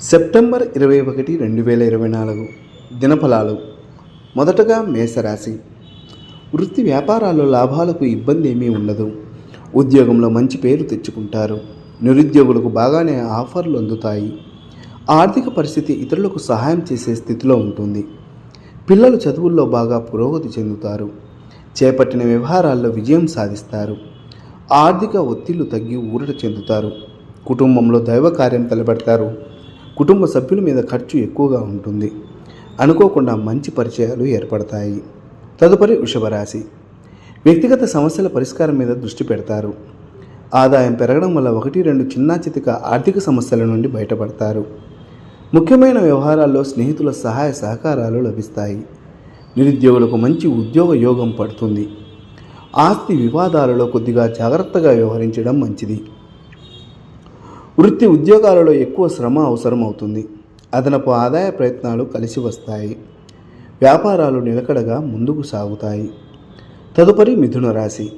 September ఇరవై ఒకటి రెండు వేల ఇరవై నాలుగు దినఫలాలు. మొదటగా మేషరాశి. వృత్తి వ్యాపారాల్లో లాభాలకు ఇబ్బంది ఏమీ ఉండదు. ఉద్యోగంలో మంచి పేరు తెచ్చుకుంటారు. నిరుద్యోగులకు బాగానే ఆఫర్లు అందుతాయి. ఆర్థిక పరిస్థితి ఇతరులకు సహాయం చేసే స్థితిలో ఉంటుంది. పిల్లలు చదువుల్లో బాగా పురోగతి చెందుతారు. చేపట్టిన వ్యవహారాల్లో విజయం సాధిస్తారు. ఆర్థిక ఒత్తిళ్ళు తగ్గి ఊరట చెందుతారు. కుటుంబంలో దైవ కార్యం తలపెడతారు. కుటుంబ సభ్యుల మీద ఖర్చు ఎక్కువగా ఉంటుంది. అనుకోకుండా మంచి పరిచయాలు ఏర్పడతాయి. తదుపరి వృషభరాశి. వ్యక్తిగత సమస్యల పరిష్కారం మీద దృష్టి పెడతారు. ఆదాయం పెరగడం వల్ల ఒకటి రెండు చిన్న చితిక ఆర్థిక సమస్యల నుండి బయటపడతారు. ముఖ్యమైన వ్యవహారాల్లో స్నేహితుల సహాయ సహకారాలు లభిస్తాయి. నిరుద్యోగులకు మంచి ఉద్యోగ యోగం పడుతుంది. ఆస్తి వివాదాలలో కొద్దిగా జాగ్రత్తగా వ్యవహరించడం మంచిది. వృత్తి ఉద్యోగాలలో ఎక్కువ శ్రమ అవసరం అవుతుంది అదనపు ఆదాయ ప్రయత్నాలు కలిసి వస్తాయి. వ్యాపారాలు నిలకడగా ముందుకు సాగుతాయి. తదుపరి మిథున రాశి.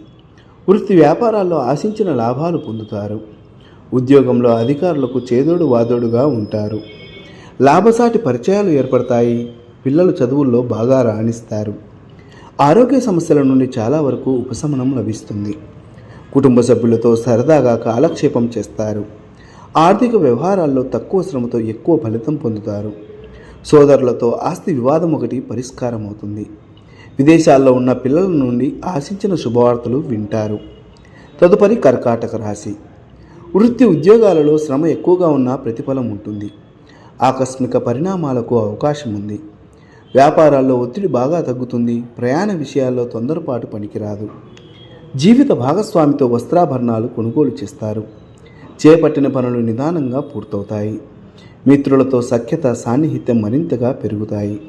వృత్తి వ్యాపారాల్లో ఆశించిన లాభాలు పొందుతారు. ఉద్యోగంలో అధికారులకు చేదోడు వాదోడుగా ఉంటారు. లాభసాటి పరిచయాలు ఏర్పడతాయి. పిల్లలు చదువుల్లో బాగా రాణిస్తారు. ఆరోగ్య సమస్యల నుండి చాలా వరకు ఉపశమనం లభిస్తుంది. కుటుంబ సభ్యులతో సరదాగా కాలక్షేపం చేస్తారు. ఆర్థిక వ్యవహారాల్లో తక్కువ శ్రమతో ఎక్కువ ఫలితం పొందుతారు. సోదరులతో ఆస్తి వివాదం ఒకటి పరిష్కారం అవుతుంది విదేశాల్లో ఉన్న పిల్లల నుండి ఆశించిన శుభవార్తలు వింటారు. తదుపరి కర్కాటక రాశి. వృత్తి ఉద్యోగాలలో శ్రమ ఎక్కువగా ఉన్న ప్రతిఫలం ఉంటుంది. ఆకస్మిక పరిణామాలకు అవకాశం ఉంది. వ్యాపారాల్లో ఒత్తిడి బాగా తగ్గుతుంది. ప్రయాణ విషయాల్లో తొందరపాటు పనికిరాదు. జీవిత భాగస్వామితో వస్త్రాభరణాలు కొనుగోలు చేస్తారు. చేపట్టిన పనులు నిదానంగా పూర్తవుతాయి. మిత్రులతో సఖ్యత సాన్నిహిత్యం మరింతగా పెరుగుతాయి.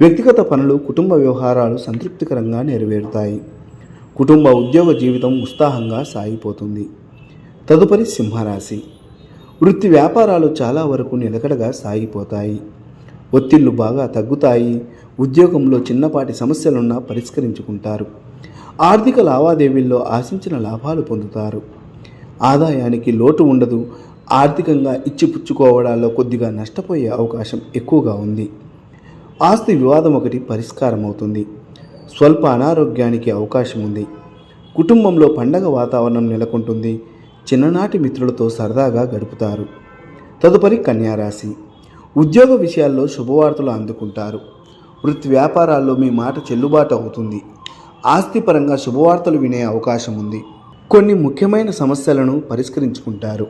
వ్యక్తిగత పనులు కుటుంబ వ్యవహారాలు సంతృప్తికరంగా నెరవేరుతాయి. కుటుంబ ఉద్యోగ జీవితం ఉత్సాహంగా సాగిపోతుంది. తదుపరి సింహరాశి. వృత్తి వ్యాపారాలు చాలా వరకు నిలకడగా సాగిపోతాయి. ఒత్తిళ్ళు బాగా తగ్గుతాయి. ఉద్యోగంలో చిన్నపాటి సమస్యలున్నా పరిష్కరించుకుంటారు. ఆర్థిక లావాదేవీల్లో ఆశించిన లాభాలు పొందుతారు. ఆదాయానికి లోటు ఉండదు. ఆర్థికంగా ఇచ్చిపుచ్చుకోవడాల్లో కొద్దిగా నష్టపోయే అవకాశం ఎక్కువగా ఉంది. ఆస్తి వివాదం ఒకటి పరిష్కారం అవుతుంది స్వల్ప అనారోగ్యానికి అవకాశం ఉంది. కుటుంబంలో పండగ వాతావరణం నెలకొంటుంది. చిన్ననాటి మిత్రులతో సరదాగా గడుపుతారు. తదుపరి కన్యారాశి. ఉద్యోగ విషయాల్లో శుభవార్తలు అందుకుంటారు. వృత్తి వ్యాపారాల్లో మీ మాట చెల్లుబాటు అవుతుంది. ఆస్తిపరంగా శుభవార్తలు వినే అవకాశం ఉంది. కొన్ని ముఖ్యమైన సమస్యలను పరిష్కరించుకుంటారు.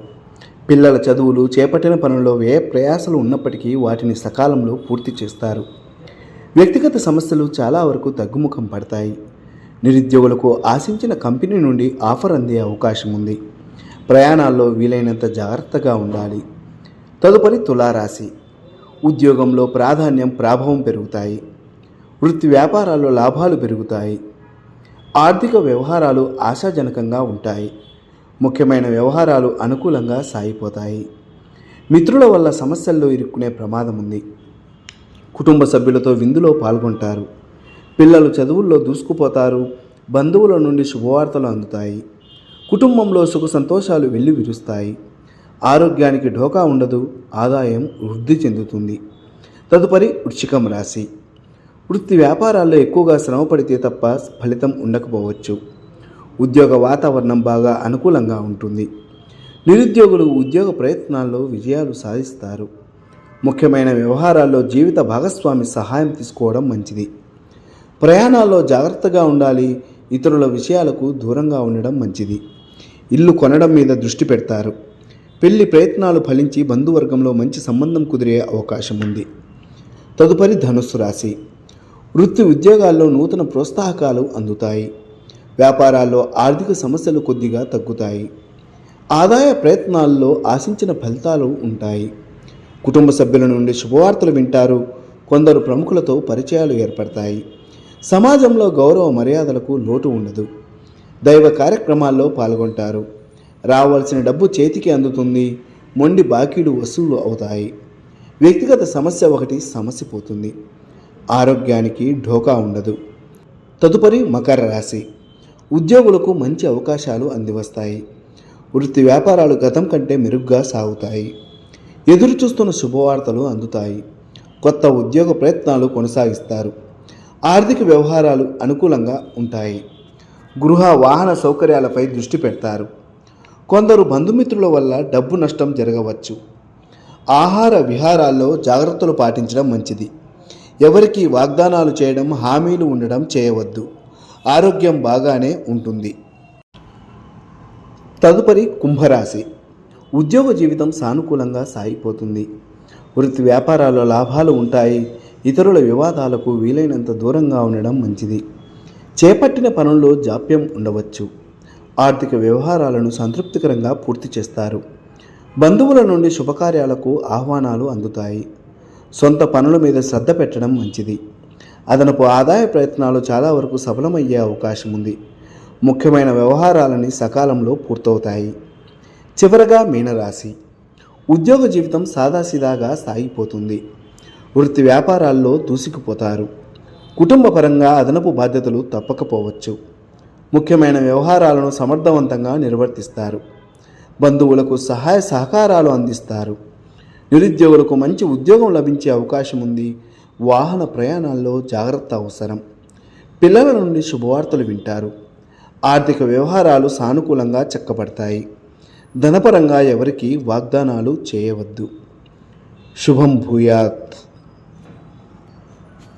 పిల్లల చదువులు చేపట్టిన పనుల్లో ఏ ప్రయాసలు ఉన్నప్పటికీ వాటిని సకాలంలో పూర్తి చేస్తారు. వ్యక్తిగత సమస్యలు చాలా వరకు తగ్గుముఖం పడతాయి. నిరుద్యోగులకు ఆశించిన కంపెనీ నుండి ఆఫర్ అందే అవకాశం ఉంది. ప్రయాణాల్లో వీలైనంత జాగ్రత్తగా ఉండాలి. తదుపరి తులారాశి. ఉద్యోగంలో ప్రాధాన్యం ప్రాభవం పెరుగుతాయి. వృత్తి వ్యాపారాల్లో లాభాలు పెరుగుతాయి. ఆర్థిక వ్యవహారాలు ఆశాజనకంగా ఉంటాయి. ముఖ్యమైన వ్యవహారాలు అనుకూలంగా సాగిపోతాయి. మిత్రుల వల్ల సమస్యల్లో ఇరుక్కునే ప్రమాదం ఉంది. కుటుంబ సభ్యులతో విందులో పాల్గొంటారు. పిల్లలు చదువుల్లో దూసుకుపోతారు. బంధువుల నుండి శుభవార్తలు అందుతాయి. కుటుంబంలో సుఖ సంతోషాలు వెళ్ళి విరుస్తాయి. ఆరోగ్యానికి ఢోకా ఉండదు. ఆదాయం వృద్ధి చెందుతుంది. తదుపరి వృశ్చికం రాశి. వృత్తి వ్యాపారాల్లో ఎక్కువగా శ్రమ పడితే తప్ప ఫలితం ఉండకపోవచ్చు. ఉద్యోగ వాతావరణం బాగా అనుకూలంగా ఉంటుంది. నిరుద్యోగులు ఉద్యోగ ప్రయత్నాల్లో విజయాలు సాధిస్తారు. ముఖ్యమైన వ్యవహారాల్లో జీవిత భాగస్వామి సహాయం తీసుకోవడం మంచిది. ప్రయాణాల్లో జాగ్రత్తగా ఉండాలి. ఇతరుల విషయాలకు దూరంగా ఉండడం మంచిది. ఇల్లు కొనడం మీద దృష్టి పెడతారు. పెళ్ళి ప్రయత్నాలు ఫలించి బంధువర్గంలో మంచి సంబంధం కుదిరే అవకాశం ఉంది. తదుపరి ధనుస్సు రాశి. వృత్తి ఉద్యోగాల్లో నూతన ప్రోత్సాహకాలు అందుతాయి. వ్యాపారాల్లో ఆర్థిక సమస్యలు కొద్దిగా తగ్గుతాయి. ఆదాయ ప్రయత్నాల్లో ఆశించిన ఫలితాలు ఉంటాయి. కుటుంబ సభ్యుల నుండి శుభవార్తలు వింటారు. కొందరు ప్రముఖులతో పరిచయాలు ఏర్పడతాయి. సమాజంలో గౌరవ మర్యాదలకు లోటు ఉండదు. దైవ కార్యక్రమాల్లో పాల్గొంటారు. రావాల్సిన డబ్బు చేతికి అందుతుంది. మొండి బాకీలు వసూలు అవుతాయి. వ్యక్తిగత సమస్య ఒకటి సమస్య పోతుంది ఆరోగ్యానికి ఢోకా ఉండదు. తదుపరి మకర రాశి. ఉద్యోగులకు మంచి అవకాశాలు అందివస్తాయి. వృత్తి వ్యాపారాలు గతం కంటే మెరుగ్గా సాగుతాయి. ఎదురు చూస్తున్న శుభవార్తలు అందుతాయి. కొత్త ఉద్యోగ ప్రయత్నాలు కొనసాగిస్తారు. ఆర్థిక వ్యవహారాలు అనుకూలంగా ఉంటాయి. గృహ వాహన సౌకర్యాలపై దృష్టి పెడతారు. కొందరు బంధుమిత్రుల వల్ల డబ్బు నష్టం జరగవచ్చు. ఆహార విహారాల్లో జాగ్రత్తలు పాటించడం మంచిది. ఎవరికి వాగ్దానాలు చేయడం హామీలు ఉండడం చేయవద్దు. ఆరోగ్యం బాగానే ఉంటుంది. తదుపరి కుంభరాశి. ఉద్యోగ జీవితం సానుకూలంగా సాగిపోతుంది. వృత్తి వ్యాపారాల్లో లాభాలు ఉంటాయి. ఇతరుల వివాదాలకు వీలైనంత దూరంగా ఉండడం మంచిది. చేపట్టిన పనుల్లో జాప్యం ఉండవచ్చు. ఆర్థిక వ్యవహారాలను సంతృప్తికరంగా పూర్తి చేస్తారు. బంధువుల నుండి శుభకార్యాలకు ఆహ్వానాలు అందుతాయి. సొంత పనుల మీద శ్రద్ధ పెట్టడం మంచిది. అదనపు ఆదాయ ప్రయత్నాలు చాలా వరకు సఫలమయ్యే అవకాశం ఉంది. ముఖ్యమైన వ్యవహారాలని సకాలంలో పూర్తవుతాయి. చివరగా మీనరాశి. ఉద్యోగ జీవితం సాదాసీదాగా సాగిపోతుంది. వృత్తి వ్యాపారాల్లో దూసుకుపోతారు. కుటుంబ పరంగా అదనపు బాధ్యతలు తప్పకపోవచ్చు. ముఖ్యమైన వ్యవహారాలను సమర్థవంతంగా నిర్వర్తిస్తారు. బంధువులకు సహాయ సహకారాలు అందిస్తారు. నిరుద్యోగులకు మంచి ఉద్యోగం లభించే అవకాశం ఉంది. వాహన ప్రయాణాల్లో జాగ్రత్త అవసరం. పిల్లల నుండి శుభవార్తలు వింటారు. ఆర్థిక వ్యవహారాలు సానుకూలంగా చెక్కబడతాయి. ధనపరంగా ఎవరికి వాగ్దానాలు చేయవద్దు. శుభం భూయాత్.